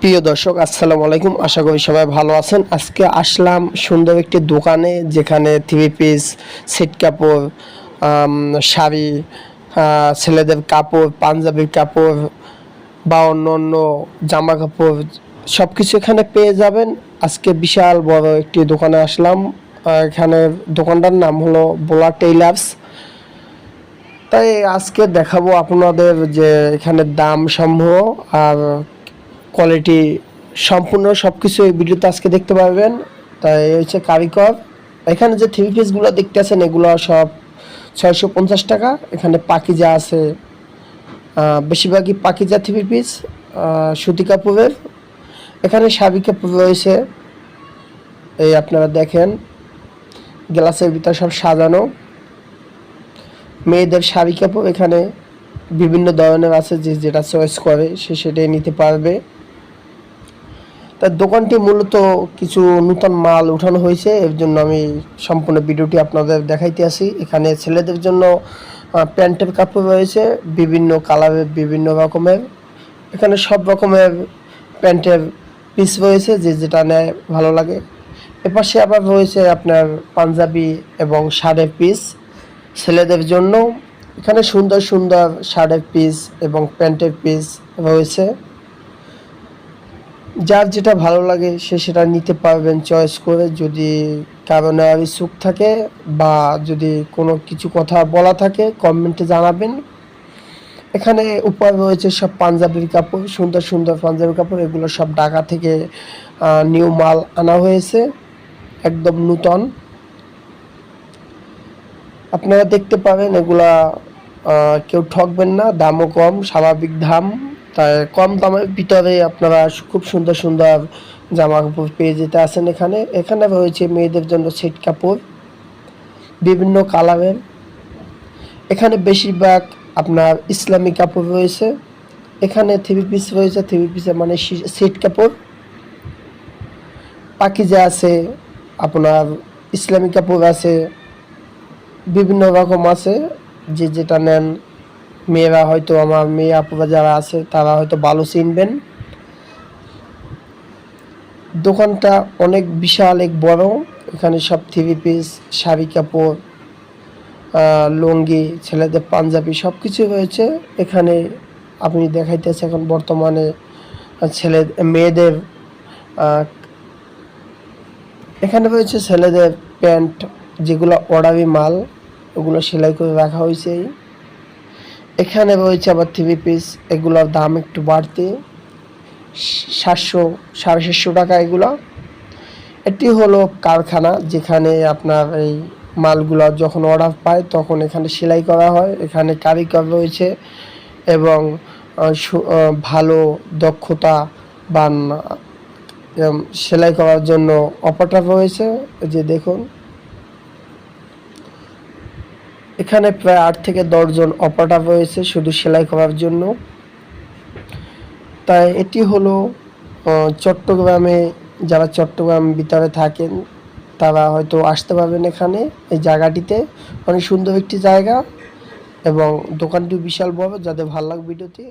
প্রিয় দর্শক, আসসালামু আলাইকুম। আশা করি সবাই ভালো আছেন। আজকে আসলাম সুন্দর একটি দোকানে যেখানে থ্রি পিস সেট কাপড় শাড়ি ছেলেদের কাপড়, পাঞ্জাবির কাপড় বা অন্য অন্য জামা কাপড় সব কিছু এখানে পেয়ে যাবেন। আজকে বিশাল বড় একটি দোকানে আসলাম। এখানে দোকানটার নাম হলো বোলা টেইলার্স তাই আজকে দেখাবো আপনাদের যে এখানে দাম সমূহ আর কোয়ালিটি সম্পূর্ণ সব কিছু এই ভিডিওতে আজকে দেখতে পারবেন তাই হচ্ছে কারিকর এখানে যে থ্রি পিসগুলো দেখতে আছেন, এগুলো সব ছয়শো পঞ্চাশ টাকা। এখানে পাকিজা আছে। বেশিরভাগই পাকিজা থ্রি পিস সুতি কাপড়ের। এখানে শাড়ি কাপড় রয়েছে। এই আপনারা দেখেন, গ্লাসের ভিতর সব সাজানো। মেয়েদের শাড়ি কাপড় এখানে বিভিন্ন ধরনের আছে, যে যেটা চয়েস করে, সে সেটাই নিতে পারবে। তার দোকানটি মূলত কিছু নতুন মাল উঠানো হয়েছে, এর জন্য আমি সম্পূর্ণ ভিডিওটি আপনাদের দেখাইতে আসি। এখানে ছেলেদের জন্য প্যান্টের কাপড় রয়েছে, বিভিন্ন কালারের, বিভিন্ন রকমের। এখানে সব রকমের প্যান্টের পিস রয়েছে, যে যেটা নেয় ভালো লাগে। এপাশে আবার রয়েছে আপনার পাঞ্জাবি এবং শার্টের পিস ছেলেদের জন্য এখানে সুন্দর সুন্দর শার্টের পিস এবং প্যান্টের পিস রয়েছে। যার যেটা ভালো লাগে সে সেটা নিতে পারবেন চয়েস করে। যদি কারও নেওয়ার ইচ্ছুক থাকে বা যদি কোনো কিছু কথা বলা থাকে কমেন্টে জানাবেন। এখানে উপর রয়েছে সব পাঞ্জাবির কাপড়, সুন্দর সুন্দর পাঞ্জাবি কাপড়, এগুলো সব ঢাকা থেকে নিউ মাল আনা হয়েছে, একদম নূতন। আপনারা দেখতে পাবেন এগুলা কেউ ঠকবেন না, দামও কম, স্বাভাবিক দাম। তাই কম দামের ভিতরে আপনারা খুব সুন্দর সুন্দর জামা কাপড় পেয়ে যেতে আসেন এখানে। এখানে রয়েছে মেয়েদের জন্য সেট কাপড়, বিভিন্ন কালারের। এখানে বেশিরভাগ আপনার ইসলামিক কাপড় রয়েছে। এখানে থ্রি পিস রয়েছে থ্রি পিসের মানে সেট কাপড়। পাকিজা আছে আপনার ইসলামিক কাপড় আছে, বিভিন্ন রকম আছে। যে যেটা নেন মেয়েরা হয়তো আমার মেয়ে আপুরা যারা আছে, তারা হয়তো ভালো চিনবেন। দোকানটা অনেক বিশাল, এক বড়। এখানে সব থ্রি পিস, শাড়ি কাপড় লুঙ্গি, ছেলেদের পাঞ্জাবি সব কিছু রয়েছে। এখানে আপনি দেখাইতেছে এখন বর্তমানে ছেলে, মেয়েদের এখানে রয়েছে ছেলেদের প্যান্ট, যেগুলো অর্ডারি মাল, ওগুলো সেলাই করে রাখা হয়েছে। এখানে রয়েছে আবার থ্রি পিস এগুলোর দাম একটু বাড়তি। সাতশো, সাড়ে সাতশো টাকা এগুলো। এটি হলো কারখানা, যেখানে আপনার এই মালগুলো যখন অর্ডার পায়, তখন এখানে সেলাই করা হয়। এখানে কারিগর রয়েছে এবং ভালো দক্ষতা বা সেলাই করার জন্য অপারেটর রয়েছে। যে দেখুন। এখানে প্রায় আট থেকে দশজন অপারেটার রয়েছে শুধু সেলাই করার জন্য। তাই এটি হলো চট্টগ্রামে, যারা চট্টগ্রাম ভিতরে থাকেন, তারা হয়তো আসতে পারবেন এখানে, এই জায়গাটিতে। অনেক সুন্দর একটি জায়গা এবং দোকানটি বিশাল বড় যাদের ভালো লাগবে ভিডিওটি।